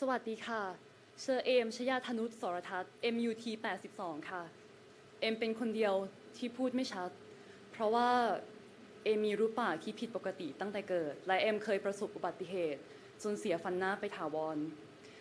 สวัสดีค่ะ เชอเอมชยาธนุสรทัศน์ MUT 82 ค่ะ เอมเป็นคนเดียวที่พูดไม่ชัด เพราะว่าเอมมีรูปปากที่ผิดปกติตั้งแต่เกิด และเอมเคยประสบอุบัติเหตุจนเสียฟันหน้าไปถาวร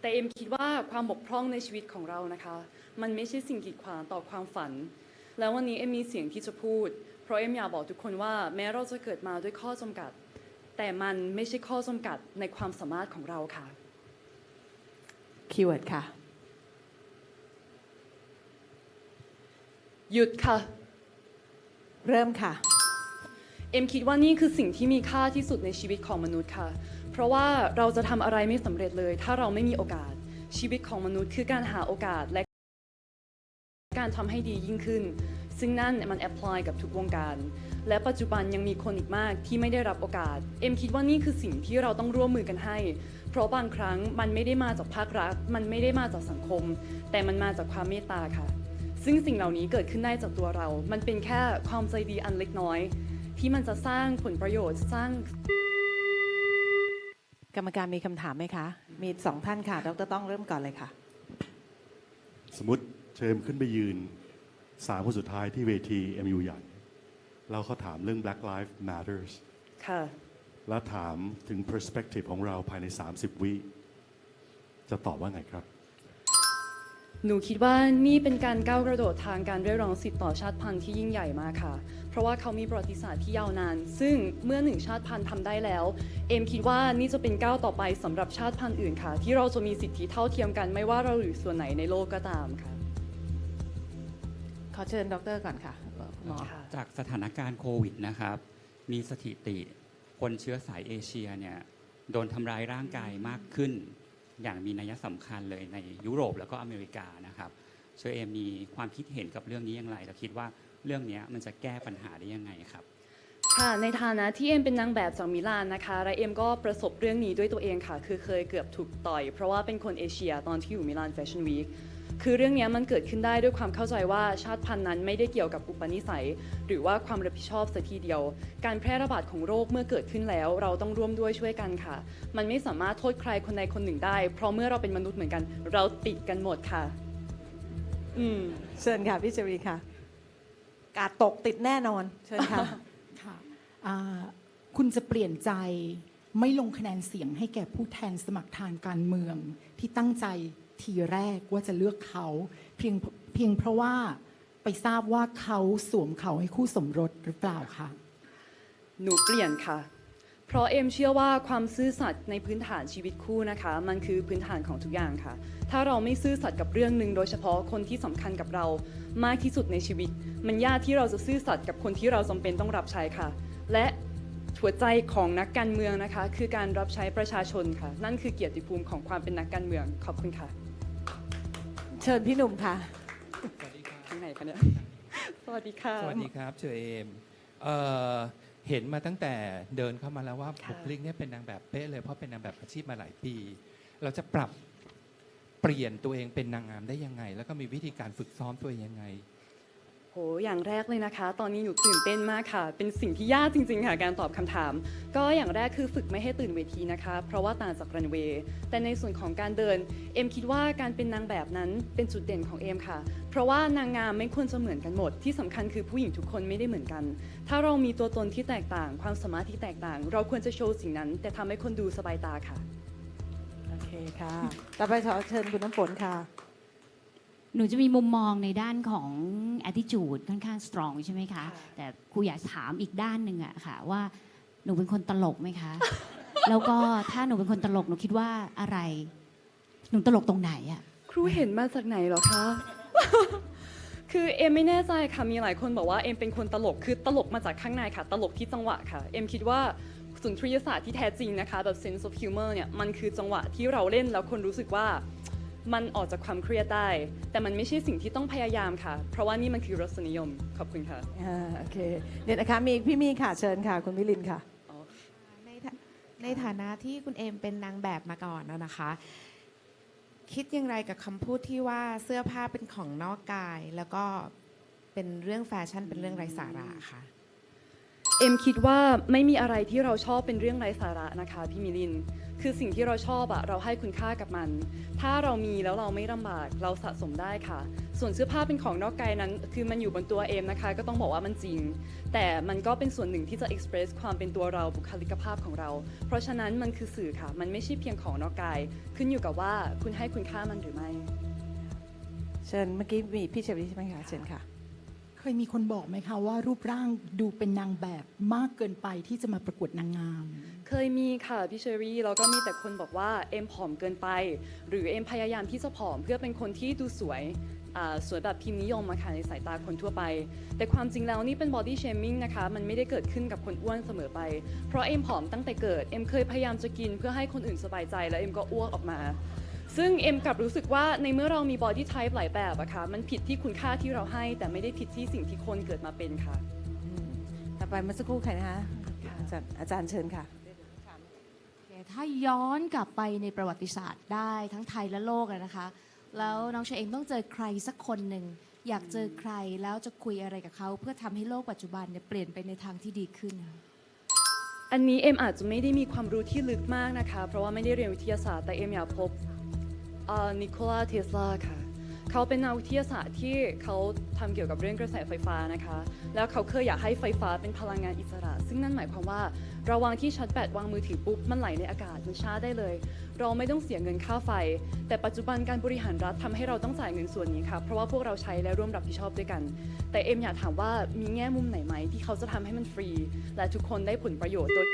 แต่เอมคิดว่าความบกพร่องในชีวิตของเรานะคะ มันไม่ใช่สิ่งกีดขวางต่อความฝัน แล้ววันนี้เอมมีเสียงที่จะพูด เพราะเอมอยากบอกทุกคนว่าแม้เราจะเกิดมาด้วยข้อจำกัด แต่มันไม่ใช่ข้อจำกัดในความสามารถของเราค่ะ คีย์เวิร์ดค่ะ หยุดค่ะ เริ่มค่ะ เอ็มคิดว่านี่คือสิ่งที่มีค่าที่สุดในชีวิตของมนุษย์ค่ะ เพราะว่าเราจะทำอะไรไม่สำเร็จเลย ถ้าเราไม่มีโอกาส ชีวิตของมนุษย์คือการหาโอกาสและการทำให้ดียิ่งขึ้น ซึ่งนั่นมันแอพพลายกับทุกวงการ และปัจจุบันยังมีคนอีกมากที่ไม่ได้รับโอกาส เอ็มคิดว่านี่คือสิ่งที่เราต้องร่วมมือกันให้ เพราะบางครั้งมันไม่ได้มาจากภาครัฐ มันไม่ได้มาจากสังคม แต่มันมาจากความเมตตาค่ะ ซึ่งสิ่งเหล่านี้เกิดขึ้นได้จากตัวเรา มันเป็นแค่ความใจดีอันเล็กน้อย ที่มันจะสร้างผลประโยชน์สร้างกรรมการมีคำถามไหมคะ มีสองท่านค่ะ ดรต้องเริ่มก่อนเลยค่ะ สมมติเชิญขึ้นไปยืนสามคนสุดท้ายที่เวที MU ใหญ่ แล้วเขาถามเรื่อง Black Lives Matters ค่ะ แล้วถามถึง perspective ของเราภายใน 30 วิจะตอบว่าไงครับ หนูคิดว่านี่เป็นการก้าวกระโดดทางการเรียกร้องสิทธิต่อชาติพันธุ์ที่ยิ่งใหญ่มากค่ะ เพราะว่าเขามีประวัติศาสตร์ที่ยาวนาน ซึ่งเมื่อหนึ่งชาติพันธุ์ทำได้แล้ว เอมคิดว่านี่จะเป็นก้าวต่อไปสำหรับชาติพันธุ์อื่นค่ะ ที่เราจะมีสิทธิเท่าเทียมกันไม่ว่าเราอยู่ส่วนไหนในโลกก็ตามค่ะ ขอเชิญดรก่อนค่ะ หมอค่ะจากสถานการณ์โควิดนะครับ มีสถิติคนเชื้อสายเอเชียเนี่ยโดนทำร้ายร่างกายมากขึ้น อย่างมีนัยสำคัญเลยในยุโรปแล้วก็อเมริกานะครับเชอเอมมีความคิดเห็นกับเรื่องนี้อย่างไรแล้วคิดว่าเรื่องนี้มันจะแก้ปัญหาได้ยังไงครับค่ะในฐานะที่เอ็มเป็นนางแบบจากมิลานนะคะและเอ็มก็ประสบเรื่องนี้ด้วยตัวเองค่ะ คือเคยเกือบถูกต่อย เพราะว่าเป็นคนเอเชียตอนที่อยู่มิลานแฟชั่นวีค คือเรื่องนี้มันเกิดขึ้นได้ด้วยความเข้าใจว่าชาติพันธุ์นั้นไม่ได้เกี่ยวกับอุปนิสัย หรือว่าความรับผิดชอบสัทีเดียว การแพร่ระบาดของโรคเมื่อเกิดขึ้นแล้ว เราต้องร่วมด้วยช่วยกันค่ะ มันไม่สามารถโทษใครคนใดคนหนึ่งได้ เพราะเมื่อเราเป็นมนุษย์เหมือนกัน เราติดกันหมดค่ะ อืมเชิญค่ะพี่เจรีค่ะ กาดตกติดแน่นอน เชิญค่ะค่ะอ่าคุณจะเปลี่ยนใจไม่ลงคะแนนเสียงให้แก่ผู้แทนสมัครทางการเมืองที่ตั้งใจ ทีแรกว่าจะเลือกเขาเพียงเพียงเพราะว่าไปทราบว่าเขาสวมเขาให้คู่สมรสหรือเปล่าคะหนูเปลี่ยนค่ะ เพราะเอ็มเชื่อว่าความซื่อสัตย์ในพื้นฐานชีวิตคู่นะคะ มันคือพื้นฐานของทุกอย่างค่ะ ถ้าเราไม่ซื่อสัตย์กับเรื่องหนึ่งโดยเฉพาะคนที่สำคัญกับเรามากที่สุดในชีวิต มันยากที่เราจะซื่อสัตย์กับคนที่เราจำเป็นต้องรับใช้ค่ะ และหัวใจของนักการเมืองนะคะ คือการรับใช้ประชาชนค่ะ นั่นคือเกียรติภูมิของความเป็นนักการเมืองขอบคุณค่ะ ชิญพี่หนุ่มค่ะที่ไหนคะเนี่ยสวัสดีค่ะ สวัสดีครับเชอเอมเอ่อเห็นมาตั้งแต่เดินเข้ามาแล้วว่าค่ะบุคลิกเนี่ยเป็นนางแบบเป๊ะเลยเพราะเป็นนางแบบอาชีพมาหลายปี เราจะปรับเปลี่ยนตัวเองเป็นนางงามได้ยังไง แล้วก็มีวิธีการฝึกซ้อมตัวเองยังไงโหอย่างแรกเลยนะคะ ตอนนี้หนูตื่นเต้นมากค่ะ เป็นสิ่งที่ยากจริง ๆ ค่ะ การตอบคำถาม ก็อย่างแรกคือฝึกไม่ให้ตื่นเวทีนะคะ เพราะว่าต่างจากรันเวย์ แต่ในส่วนของการเดิน เอ็มคิดว่าการเป็นนางแบบนั้นเป็นจุดเด่นของเอ็มค่ะ เพราะว่านางงามไม่ควรจะเหมือนกันหมด ที่สำคัญคือผู้หญิงทุกคนไม่ได้เหมือนกัน ถ้าเรามีตัวตนที่แตกต่าง ความสามารถที่แตกต่าง เราควรจะโชว์สิ่งนั้น แต่ทำให้คนดูสบายตาค่ะ โอเคค่ะ ต่อไปขอเชิญคุณน้ำฝนค่ะ หนูจะมีมุมมองในด้านของ attitude ค่อนข้าง strong ใช่ไหมคะค่ะแต่ครูอยากถามอีกด้านหนึ่งอะค่ะ ว่าหนูเป็นคนตลกไหมคะ แล้วก็ถ้าหนูเป็นคนตลกหนูคิดว่าอะไร หนูตลกตรงไหนอะครูเห็นมาจากไหนเหรอคะ คือเอ็มไม่แน่ใจค่ะ มีหลายคนบอกว่าเอ็มเป็นคนตลก คือตลกมาจากข้างในค่ะ ตลกที่จังหวะค่ะ เอ็มคิดว่าสุนทรียศาสตร์ที่แท้จริงนะคะ แบบ sense of humor เนี่ย มันคือจังหวะที่เราเล่นแล้วคนรู้สึกว่า มันออกจากความเครียดได้ แต่มันไม่ใช่สิ่งที่ต้องพยายามค่ะ เพราะว่านี่มันคือรสนิยม ขอบคุณค่ะอ่าโอเคเดี๋ยวนะคะมีพี่มีค่ะเชิญค่ะ คุณวิลินค่ะ ในฐาในฐานะที่คุณเอมเป็นนางแบบมาก่อนนะนะคะ คิดอย่างไรกับคำพูดที่ว่าเสื้อผ้าเป็นของนอกกาย แล้วก็เป็นเรื่องแฟชั่นเป็นเรื่องไร้สาระคะ เอ็มคิดว่าไม่มีอะไรที่เราชอบเป็นเรื่องไร้สาระนะคะพี่มิลิน คือสิ่งที่เราชอบอะเราให้คุณค่ากับมัน ถ้าเรามีแล้วเราไม่ลำบากเราสะสมได้ค่ะ ส่วนเสื้อผ้าเป็นของนอกกายนั้น คือมันอยู่บนตัวเอ็มนะคะ ก็ต้องบอกว่ามันจริง แต่มันก็เป็นส่วนหนึ่งที่จะ express ความเป็นตัวเราบุคลิกภาพของเรา เพราะฉะนั้นมันคือสื่อค่ะ มันไม่ใช่เพียงของนอกกาย ขึ้นอยู่กับว่าคุณให้คุณค่ามันหรือไม่ เชิญเมื่อกี้มีพี่เชอรี่ใช่ไหมคะเชิญค่ะ ยมีคนบอกไหมคะว่ารูปร่างดูเป็นนางแบบมากเกินไปที่จะมาประกวดนางงาม เคยมีค่ะพี่เชอรี่แล้วก็มีแต่คนบอกว่าเอ็มผอมเกินไป หรือเอ็มพยายามที่จะผอมเพื่อเป็นคนที่ดูสวยสวยแบบพิมพ์นิยมมาค่ะในสายตาคนทั่วไป แต่ความจริงแล้วนี่เป็นบอดี้เชมิ่งนะคะ มันไม่ได้เกิดขึ้นกับคนอ้วนเสมอไป เพราะเอ็มผอมตั้งแต่เกิด เอ็มเคยพยายามจะกินเพื่อให้คนอื่นสบายใจ แล้วเอ็มก็อ้วกออกมา ซึ่งเอ็มกลับรู้สึกว่าในเมื่อเรามีบอดี้ไทป์หลายแบบอะค่ะมันผิดที่คุณค่าที่เราให้ แต่ไม่ได้ผิดที่สิ่งที่คนเกิดมาเป็นค่ะ ต่อไปเมื่อสักครู่ใครนะคะอาจารย์อาจารย์เชิญค่ะ ถ้าย้อนกลับไปในประวัติศาสตร์ได้ทั้งไทยและโลกอะนะคะ แล้วน้องเชอเองต้องเจอใครสักคนหนึ่งอยากเจอใครแล้วจะคุยอะไรกับเขา เพื่อทำให้โลกปัจจุบันเนี่ยเปลี่ยนไปในทางที่ดีขึ้นค่ะ อันนี้เอ็มอาจจะไม่ได้มีความรู้ที่ลึกมากนะคะ เพราะว่าไม่ได้เรียนวิทยาศาสตร์แต่เอ็มอยากพบ นิโคลาเทสลาค่ะ เขาเป็นนักวิทยาศาสตร์ที่เขาทำเกี่ยวกับเรื่องกระแสไฟฟ้านะคะ แล้วเขาเคยอยากให้ไฟฟ้าเป็นพลังงานอิสระ ซึ่งนั่นหมายความว่าเราวางที่ชาร์จแบตวางมือถือปุ๊บ มันไหลในอากาศมันชาร์จได้เลย เราไม่ต้องเสียเงินค่าไฟ แต่ปัจจุบันการบริหารรัฐทำให้เราต้องจ่ายเงินส่วนนี้ค่ะ เพราะว่าพวกเราใช้และร่วมรับผิดชอบด้วยกัน แต่เอ็มอยากถามว่ามีแง่มุมไหนไหมที่เขาจะทำให้มันฟรี และทุกคนได้ผลประโยชน์โดย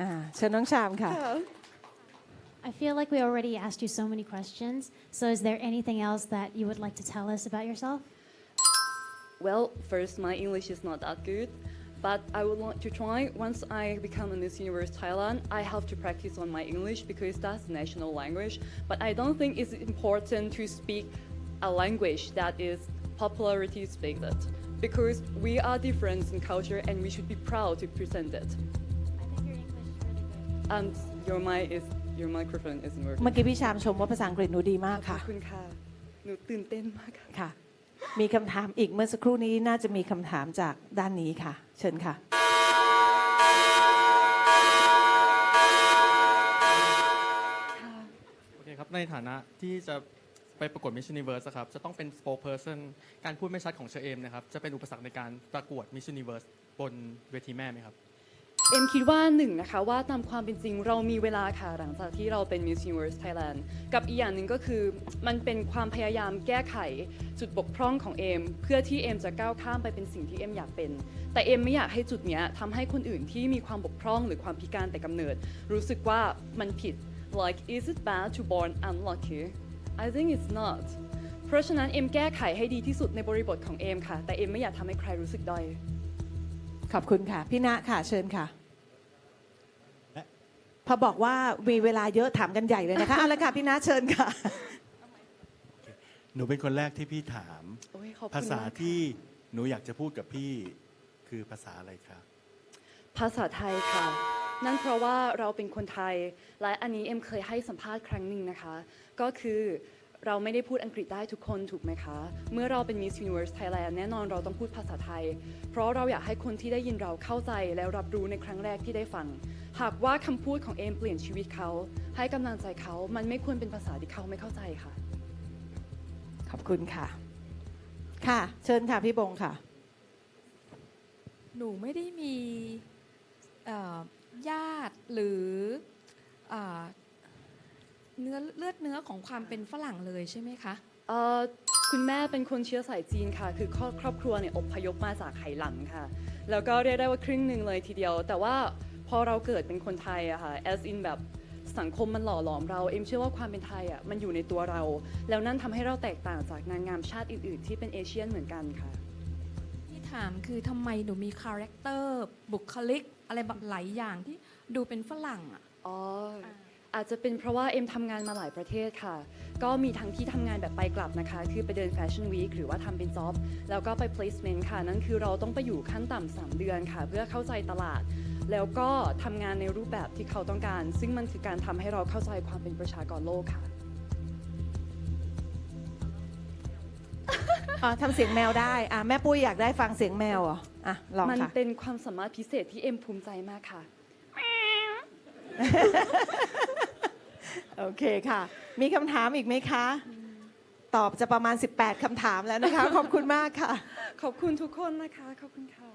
อ่าเชิญน้องชามค่ะ I feel like we already asked you so many questions. So, is there anything else that you would like to tell us about yourself? Well, first, my English is not that good, but I would like to try. Once I become a Miss Universe Thailand, I have to practice on my English because that's the national language. But I don't think it's important to speak a language that is popularity speaks it because we are different in culture and we should be proud to present it. I think your English is really good. And your mic is your microphone isn't working. เมื่อกี้พี่ชามชมว่าภาษาอังกฤษหนูดีมากขอบค่ะคุณค่ะ หนูตื่นเต้นมากค่ะ ค่ะ มีคำถามอีกเมื่อสักครู่นี้น่าจะมีคำถามจากด้านนี้ค่ะ เชิญค่ะ โอเคครับ ในฐานะที่จะไปประกวด Miss Universe อะครับ จะต้องเป็น spokesperson การพูดไม่ชัดของเชอเอมนะครับ จะเป็นอุปสรรคในการประกวด Miss Universe บนเวทีแม่ไหมครับ เอ็มคิดว่าหนึ่งนะคะว่าตามความเป็นจริงเรามีเวลาค่ะหลังจากที่เราเป็น Miss Universe Thailand กับอีกอย่างหนึ่งก็คือ มันเป็นความพยายามแก้ไขจุดบกพร่องของเอมเพื่อที่เอมจะก้าวข้ามไปเป็นสิ่งที่เอมอยากเป็น แต่เอมไม่อยากให้จุดเนี้ยทำให้คนอื่นที่มีความบกพร่องหรือความพิการแต่กำเนิด รู้สึกว่ามันผิด like is it bad to born unlucky I think it's not เพราะฉะนั้นเอมแก้ไขให้ดีที่สุดในบริบทของเอมค่ะ แต่เอมไม่อยากทำให้ใครรู้สึกด้อยขอบคุณค่ะ พี่ณะค่ะ เชิญค่ะ พอบอกว่ามีเวลาเยอะถามกันใหญ่เลยนะคะเอาละค่ะพี่ณะเชิญค่ะ หนูเป็นคนแรกที่พี่ถาม โอ้ยขอบคุณภาษามากค่ะที่หนูอยากจะพูดกับพี่คือภาษาอะไรครับ ภาษาไทยค่ะ นั่นเพราะว่าเราเป็นคนไทย และอันนี้เอ็มเคยให้สัมภาษณ์ครั้งหนึ่งนะคะ ก็คือเราไม่ได้พูดอังกฤษได้ทุกคนถูกไหมคะ เมื่อเราเป็น Miss Universe Thailand แน่นอนเราต้องพูดภาษาไทย เพราะเราอยากให้คนที่ได้ยินเราเข้าใจและรับรู้ในครั้งแรกที่ได้ฟัง หากว่าคำพูดของเอมเปลี่ยนชีวิตเขา ให้กำลังใจเขา มันไม่ควรเป็นภาษาที่เขาไม่เข้าใจค่ะ ขอบคุณค่ะ ค่ะ เชิญค่ะพี่บงค่ะ หนูไม่ได้มีเอ่อญาติหรือเอ่อเนื้อเลือดเนื้อของความเป็นฝรั่งเลยใช่ไหมคะเอ่อคุณแม่เป็นคนเชื้อสายจีนค่ะ คือครอบครอบครัวเนี่ยอพยพมาจากไหหลังค่ะ แล้วก็เรียกได้ว่าครึ่งหนึ่งเลยทีเดียว แต่ว่าพ อเราเกิดเป็นคนไทยอะค่ะ as in แบบสังคมมันหล่อหลอมเรา เอ็มเชื่อว่าความเป็นไทยอะมันอยู่ในตัวเรา แล้วนั่นทำให้เราแตกต่างจากนางงามชาติอื่นๆ ที่เป็นเอเชียนเหมือนกันค่ะ ที่ถามคือทำไมหนูมีคาแรคเตอร์บุคลิก อะไรแบบหลายอย่างที่ดูเป็นฝรั่งอะอ๋ออาจจะเป็นเพราะว่าเอ็มทำงานมาหลายประเทศค่ะ ก็มีทั้งที่ทำงานแบบไปกลับนะคะ คือไปเดินแฟชั่นวีคหรือว่าทำเป็นจ็อบ แล้วก็ไป placement ค่ะ นั่นคือเราต้องไปอยู่ขั้นต่ำสามเดือนค่ะ เพื่อเข้าใจตลาด แล้วก็ทำงานในรูปแบบที่เขาต้องการ ซึ่งมันคือการทำให้เราเข้าใจความเป็นประชากรโลกค่ะอ่าทำเสียงแมวได้อ่าแม่ปุ้ยอยากได้ฟังเสียงแมวเหรออะลองมันค่ะ เป็นความสามารถพิเศษที่เอ็มภูมิใจมากค่ะ โอเคค่ะ มีคำถามอีกไหมคะ ตอบจะประมาณ 18คำถามแล้วนะคะ ขอบคุณมากค่ะ ขอบคุณทุกคนนะคะ ขอบคุณค่ะ